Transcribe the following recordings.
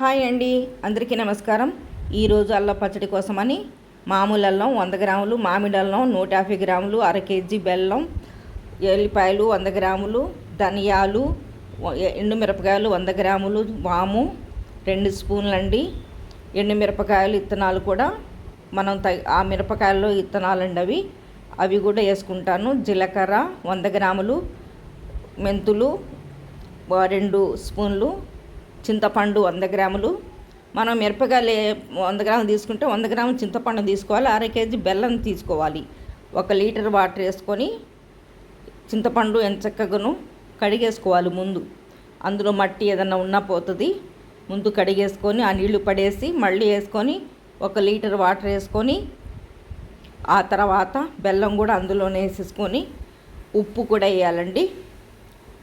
Hi అండి అందరికీ నమస్కారం. ఈరోజు అల్లం పచ్చడి కోసమని మామూలు అల్లం వంద గ్రాములు మామిడి అల్లం నూట యాభై గ్రాములు అర కేజీ బెల్లం ఎల్లిపాయలు వంద గ్రాములు ధనియాలు ఎండుమిరపకాయలు వంద గ్రాములు వాము రెండు స్పూన్లు అండి. ఎండుమిరపకాయలు ఇత్తనాలు కూడా మనం త ఆ మిరపకాయల్లో ఇత్తనాలండి అవి. అవి కూడా వేసుకుంటాను. జీలకర్ర వంద గ్రాములు మెంతులు రెండు స్పూన్లు చింతపండు వంద గ్రాములు. మనం మిరపకాయలు వంద గ్రాములు తీసుకుంటే వంద గ్రాములు చింతపండు తీసుకోవాలి. అర కేజీ బెల్లం తీసుకోవాలి. ఒక లీటర్ వాటర్ వేసుకొని చింతపండు ఎంచక్కగాను కడిగేసుకోవాలి ముందు. అందులో మట్టి ఏదన్నా ఉన్నా పోతుంది. ముందు కడిగేసుకొని ఆ నీళ్ళు పడేసి మళ్ళీ వేసుకొని ఒక లీటర్ వాటర్ వేసుకొని ఆ తర్వాత బెల్లం కూడా అందులోనే వేసేసుకొని ఉప్పు కూడా వేయాలండి.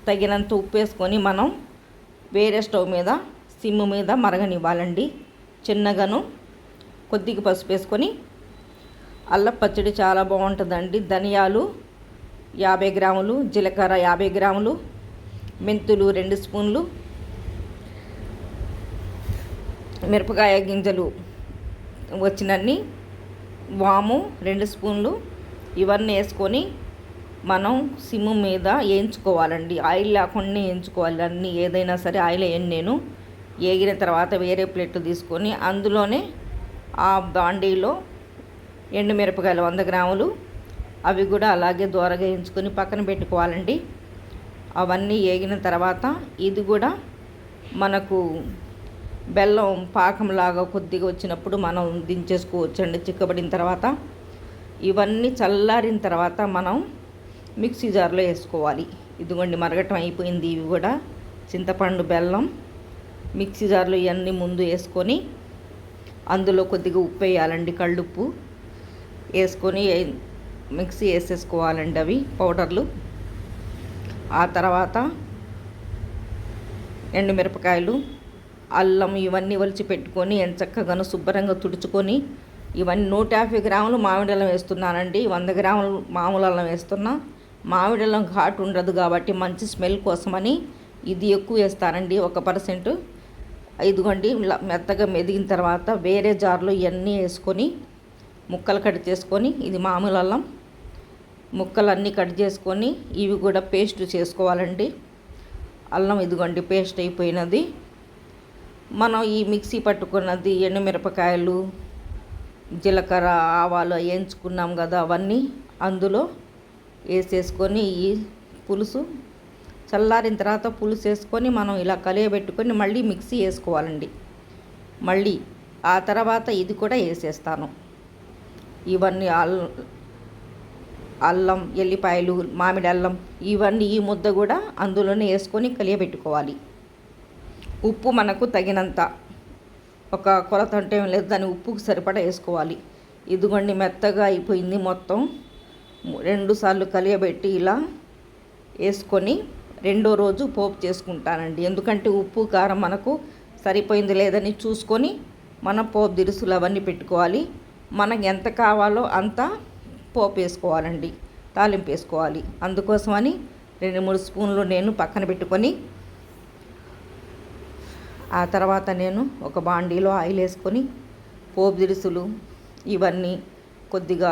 తగినంత ఉప్పు వేసుకొని మనం వేరే స్టవ్ మీద సిమ్ మీద మరగనివ్వాలండి. చిన్నగాను కొద్దిగా పసుపు వేసుకొని అల్లం పచ్చడి చాలా బాగుంటుందండి. ధనియాలు యాభై గ్రాములు జీలకర్ర యాభై గ్రాములు మెంతులు రెండు స్పూన్లు మిరపకాయ గింజలు వచ్చినన్ని వాము రెండు స్పూన్లు ఇవన్నీ వేసుకొని మనం సిమ్ మీద వేయించుకోవాలండి. ఆయిల్ లేకుండా వేయించుకోవాలి. అన్నీ ఏదైనా సరే ఆయిల్ వేయను నేను. వేగిన తర్వాత వేరే ప్లేట్లు తీసుకొని అందులోనే ఆ బాండీలో ఎండుమిరపకాయలు వంద గ్రాములు అవి కూడా అలాగే దూరగా వేయించుకొని పక్కన పెట్టుకోవాలండి. అవన్నీ వేగిన తర్వాత ఇది కూడా మనకు బెల్లం పాకంలాగా కొద్దిగా వచ్చినప్పుడు మనం దించేసుకోవచ్చండి. చిక్కబడిన తర్వాత ఇవన్నీ చల్లారిన తర్వాత మనం మిక్సీ జార్లో వేసుకోవాలి. ఇదిగోండి మరగటం అయిపోయింది. ఇవి కూడా చింతపండు బెల్లం మిక్సీ జార్లో ఇవన్నీ ముందు వేసుకొని అందులో కొద్దిగా ఉప్పు వేయాలండి కళ్ళుప్పు వేసుకొని మిక్సీ వేసేసుకోవాలండి అవి పౌడర్లు. ఆ తర్వాత ఎండుమిరపకాయలు అల్లం ఇవన్నీ వలిచి పెట్టుకొని ఎంచక్కగాను శుభ్రంగా తుడుచుకొని ఇవన్నీ నూట యాభై గ్రాములు మామిడి అల్లం వేస్తున్నానండి. వంద గ్రాములు మామూలు అల్లం వేస్తున్నా. మామిడిలో ఘాటు ఉండదు కాబట్టి మంచి స్మెల్ కోసమని ఇది ఎక్కువ వేస్తానండి ఒక పర్సెంట్. ఇదిగోండి మెత్తగా మెదిగిన తర్వాత వేరే జార్లో ఇవన్నీ వేసుకొని ముక్కలు కట్ చేసుకొని ఇది మామూలు అల్లం. ముక్కలన్నీ కట్ చేసుకొని ఇవి కూడా పేస్ట్ చేసుకోవాలండి. అల్లం ఇదిగోండి పేస్ట్ అయిపోయినది. మనం ఈ మిక్సీ పట్టుకున్నది ఎండుమిరపకాయలు జీలకర్ర ఆవాలు వేయించుకున్నాం కదా అవన్నీ అందులో వేసేసుకొని ఈ పులుసు చల్లారిన తర్వాత పులుసు వేసుకొని మనం ఇలా కలియబెట్టుకొని మళ్ళీ మిక్సీ వేసుకోవాలండి. మళ్ళీ ఆ తర్వాత ఇది కూడా వేసేస్తాను. ఇవన్నీ అల్లం అల్లం ఎల్లిపాయలు మామిడి అల్లం ఇవన్నీ ఈ ముద్ద కూడా అందులోనే వేసుకొని కలియబెట్టుకోవాలి. ఉప్పు మనకు తగినంత. ఒక కొలత అంటే లేదు దాని ఉప్పుకు సరిపడా వేసుకోవాలి. ఇదిగోండి మెత్తగా అయిపోయింది మొత్తం. రెండు సార్లు కలియబెట్టి ఇలా వేసుకొని రెండో రోజు పోపు చేసుకుంటానండి. ఎందుకంటే ఉప్పు కారం మనకు సరిపోయింది లేదని చూసుకొని మనం పోపు దిరుసులు అవన్నీ పెట్టుకోవాలి. మనకు ఎంత కావాలో అంత పోపు వేసుకోవాలండి. తాలింపు వేసుకోవాలి. అందుకోసమని రెండు మూడు స్పూన్లు నేను పక్కన పెట్టుకొని ఆ తర్వాత నేను ఒక బాండీలో ఆయిల్ వేసుకొని పోపు దిరుసులు ఇవన్నీ కొద్దిగా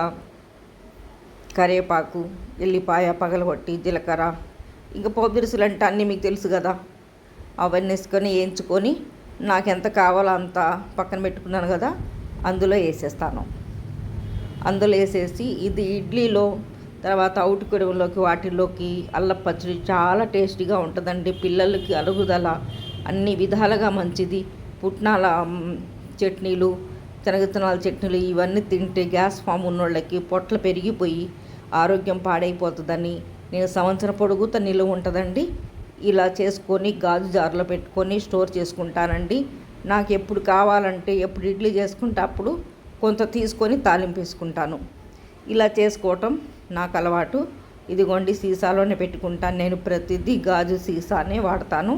కరివేపాకు ఎల్లిపాయ పగలగొట్టి జీలకర్ర ఇంకా పోపు దినుసులు అంటే అన్నీ మీకు తెలుసు కదా. అవన్నీ వేసుకొని వేయించుకొని నాకు ఎంత కావాలో అంత పక్కన పెట్టుకున్నాను కదా అందులో వేసేస్తాను. అందులో వేసేసి ఇది ఇడ్లీలో తర్వాత అవుట్ వాటిల్లోకి అల్లం పచ్చడి చాలా టేస్టీగా ఉంటుందండి. పిల్లలకి అరుగుదల అన్ని విధాలుగా మంచిది. పుట్నాల చట్నీలు శనగతనాల చట్నీలు ఇవన్నీ తింటే గ్యాస్ ఫామ్ ఉన్నోళ్ళకి పొట్ల పెరిగిపోయి ఆరోగ్యం పాడైపోతుందని. నేను సంవత్సరం పొడుగుత నిలువ ఉంటుందండి. ఇలా చేసుకొని గాజు జార్లో పెట్టుకొని స్టోర్ చేసుకుంటానండి. నాకు ఎప్పుడు కావాలంటే ఎప్పుడు ఇడ్లీ చేసుకుంటే అప్పుడు కొంత తీసుకొని తాలింపు వేసుకుంటాను. ఇలా చేసుకోవటం నాకు అలవాటు. ఇదిగోండి సీసాలోనే పెట్టుకుంటాను. నేను ప్రతిదీ గాజు సీసానే వాడతాను.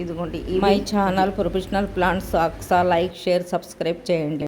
ఇదిగోండి మై ఛానల్ ప్రొఫెషనల్ ప్లాంట్స్. అక్సా లైక్ షేర్ సబ్స్క్రైబ్ చేయండి.